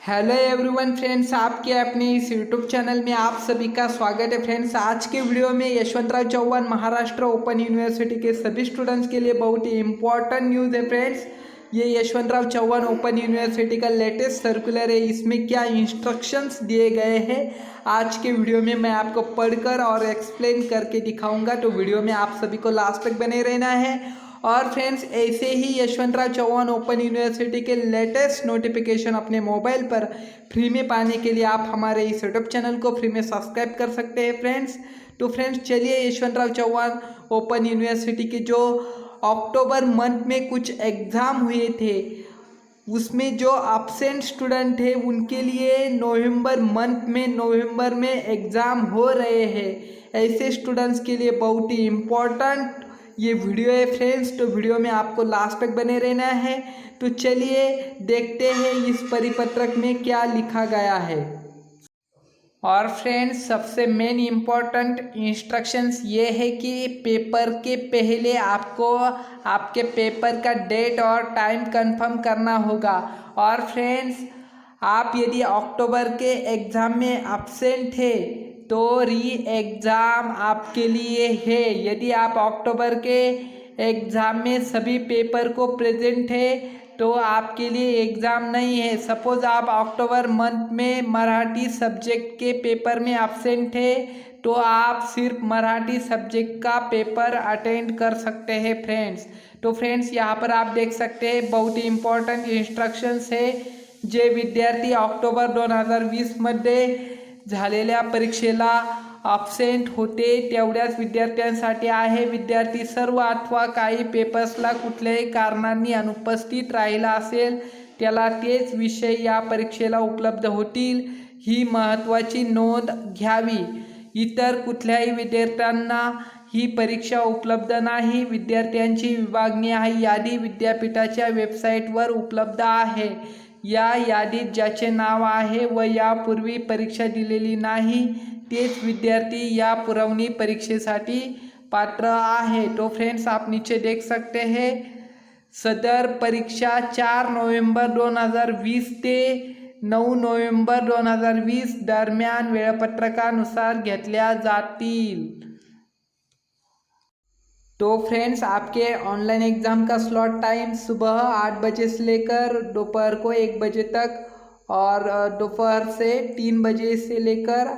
Hello everyone friends आपके अपने इस YouTube channel में आप सभी का स्वागत है फ्रेंड्स आज के वीडियो में यशवंतराव चौहान महाराष्ट्र ओपन यूनिवर्सिटी के सभी स्टूडेंट्स के लिए बहुत ही इंपॉर्टेंट न्यूज़ है फ्रेंड्स ये यशवंतराव चौहान ओपन यूनिवर्सिटी का लेटेस्ट सर्कुलर है, इसमें क्या इंस्ट्रक्शंस दिए गए हैं, आज के वीडियो में मैं आपको पढ़कर और एक्सप्लेन करके दिखाऊँगा। तो वीडियो में आप सभी को लास्ट तक बने रहना है। और फ्रेंड्स ऐसे ही यशवंतराव चौहान ओपन यूनिवर्सिटी के लेटेस्ट नोटिफिकेशन अपने मोबाइल पर फ्री में पाने के लिए आप हमारे इस यूट्यूब चैनल को फ्री में सब्सक्राइब कर सकते हैं फ्रेंड्स तो फ्रेंड्स चलिए यशवंतराव चौहान ओपन यूनिवर्सिटी के जो अक्टूबर मंथ में कुछ एग्ज़ाम हुए थे, उसमें जो अपसेंट स्टूडेंट थे, उनके लिए नवंबर मंथ में नवंबर में एग्ज़ाम हो रहे हैं. ऐसे स्टूडेंट्स के लिए बहुत ही इम्पोर्टेंट ये वीडियो है फ्रेंड्स तो वीडियो में आपको लास्ट तक बने रहना है। तो चलिए देखते हैं इस परिपत्रक में क्या लिखा गया है। और फ्रेंड्स, सबसे मेन इंपॉर्टेंट इंस्ट्रक्शंस ये है कि पेपर के पहले आपको आपके पेपर का डेट और टाइम कंफर्म करना होगा। और फ्रेंड्स, आप यदि अक्टूबर के एग्ज़ाम में अपसेंट थे तो री एग्ज़ाम आपके लिए है। यदि आप अक्टूबर के एग्ज़ाम में सभी पेपर को प्रेजेंट है तो आपके लिए एग्ज़ाम नहीं है। सपोज़ आप अक्टूबर मंथ में मराठी सब्जेक्ट के पेपर में एबसेंट है तो आप सिर्फ़ मराठी सब्जेक्ट का पेपर अटेंड कर सकते हैं फ्रेंड्स तो फ्रेंड्स यहाँ पर आप देख सकते हैं, बहुत ही इम्पॉर्टंट इंस्ट्रक्शन्स है। जे विद्यार्थी ऑक्टोबर दोन हज़ार वीसमध्ये झालेल्या परीक्षेला अबसेंट होते तेवढ्याच विद्यार्थ्यांसाठी आहे. विद्यार्थी सर्व अथवा काही पेपर्सला कुठल्याही कारणांनी अनुपस्थित राहिला असेल त्याला तेच विषय या परीक्षेला उपलब्ध होतील ही महत्त्वाची नोंद घ्यावी. इतर कुठल्याही विद्यार्थ्यांना ही परीक्षा उपलब्ध नाही. विद्यार्थ्यांची विभागणी आहे. यादी विद्यापीठाच्या वेबसाईटवर उपलब्ध आहे. या यादीत ज्याचे नाव आहे व यापूर्वी परीक्षा दिलेली नाही तेच विद्यार्थी या पुरवणी परीक्षेसाठी पात्र आहे. तो फ्रेंड्स आप नीचे देख सकते हैं. सदर परीक्षा चार नोव्हेंबर दोन हजार वीस ते नऊ नोव्हेंबर दोन हजार वीस दरम्यान वेळापत्रकानुसार घेतल्या जातील. तो फ्रेंड्स, आपके ऑनलाइन एग्ज़ाम का स्लॉट टाइम सुबह आठ बजे से लेकर दोपहर को एक बजे तक और दोपहर से तीन बजे से लेकर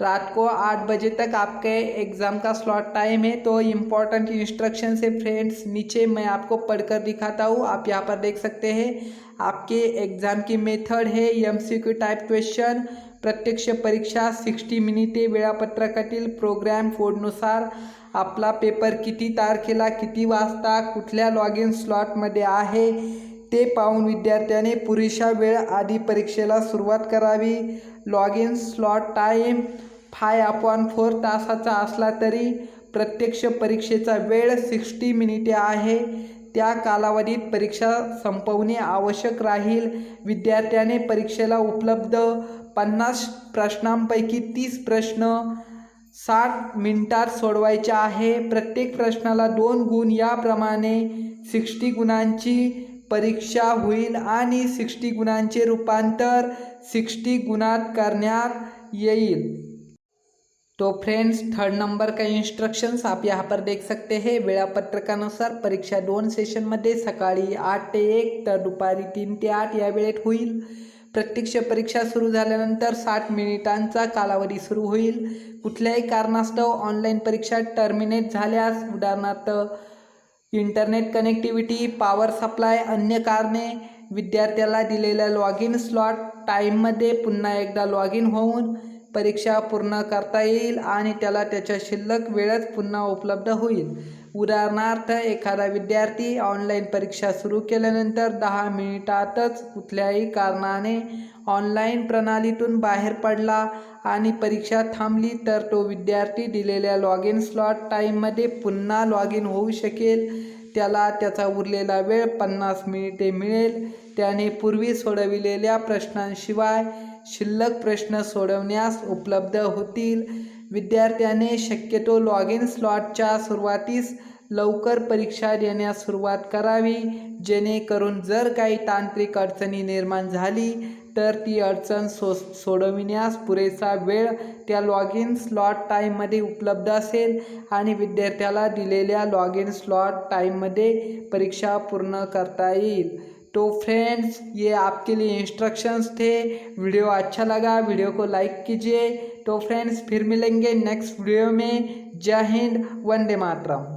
रात को आठ बजे तक आपके एग्ज़ाम का स्लॉट टाइम है। तो इंपॉर्टेंट इंस्ट्रक्शन से फ्रेंड्स, नीचे मैं आपको पढ़कर दिखाता हूँ। आप यहाँ पर देख सकते हैं, आपके एग्ज़ाम की मेथड है एम टाईप क्वेश्चन प्रत्यक्ष परीक्षा सिक्स्टी मिनिटे, वेळापत्रकातील प्रोग्रॅम कोडनुसार आपला पेपर किती तारखेला किती वाजता कुठल्या लॉग इन स्लॉटमध्ये आहे ते पाहून विद्यार्थ्याने पुरेशा वेळ आधी परीक्षेला सुरुवात करावी. Log in slot time five upon four तासाचा असला तरी प्रत्यक्ष परीक्षेचा वेळ सिक्स्टी मिनिटे आहे. त्या कालावधीत परीक्षा संपवणे आवश्यक राहील. विद्यार्थ्याने परीक्षेला उपलब्ध पन्नास प्रश्नांपैकी तीस प्रश्न साठ मिनिटात सोडवायचे आहे. प्रत्येक प्रश्नाला दोन गुण. याप्रमाणे सिक्स्टी गुणांची परीक्षा होईल आणि सिक्स्टी गुणांचे रूपांतर सिक्स्टी गुणात करण्यात येईल. तो फ्रेंड्स थर्ड नंबर का इंस्ट्रक्शंस आप यहाँ पर देख सकते हैं. वेळापत्रकानुसार परीक्षा दोन सेशनमध्ये सकाळी आठ ते एक तर दुपारी तीन ते आठ या वेळेत होईल. प्रत्यक्ष परीक्षा सुरू झाल्यानंतर साठ मिनिटांचा कालावधी सुरू होईल. कुठल्याही कारणास्तव ऑनलाईन परीक्षा टर्मिनेट झाल्यास उदाहरणार्थ इंटरनेट कनेक्टिव्हिटी पॉवर सप्लाय अन्य कारणे विद्यार्थ्याला दिलेल्या लॉग इन स्लॉट टाईममध्ये पुन्हा एकदा लॉग इन होऊन परीक्षा पूर्ण करता येईल आणि त्याला त्याच्या शिल्लक वेळच पुन्हा उपलब्ध होईल. उदाहरणार्थ एखादा विद्यार्थी ऑनलाईन परीक्षा सुरू केल्यानंतर दहा मिनिटातच कुठल्याही कारणाने ऑनलाईन प्रणालीतून बाहेर पडला आणि परीक्षा थांबली तर तो विद्यार्थी दिलेल्या लॉग इन स्लॉट टाईममध्ये पुन्हा लॉग इन होऊ शकेल. त्याला त्याचा उरलेला वेळ पन्नास मिनिटे मिळेल. त्याने पूर्वी सोडविलेल्या प्रश्नांशिवाय शिल्लक प्रश्न सोडवण्यास उपलब्ध होतील. विद्यार्थ्याने शक्यतो लॉग इन स्लॉटच्या सुरुवातीस लवकर परीक्षा देण्यास सुरुवात करावी. जेणेकरून जर काही तांत्रिक अडचणी निर्माण झाली तर ती अडचण सो सोडविण्यास पुरेसा वेळ त्या लॉग इन स्लॉट टाईममध्ये उपलब्ध असेल आणि विद्यार्थ्याला दिलेल्या लॉग इन स्लॉट टाईममध्ये परीक्षा पूर्ण करता येईल. तो फ्रेंड्स, ये आपके लिए इंस्ट्रक्शंस थे। वीडियो अच्छा लगा, वीडियो को लाइक कीजिए। तो फ्रेंड्स, फिर मिलेंगे नेक्स्ट वीडियो में। जय हिंद, वंदे मातरम।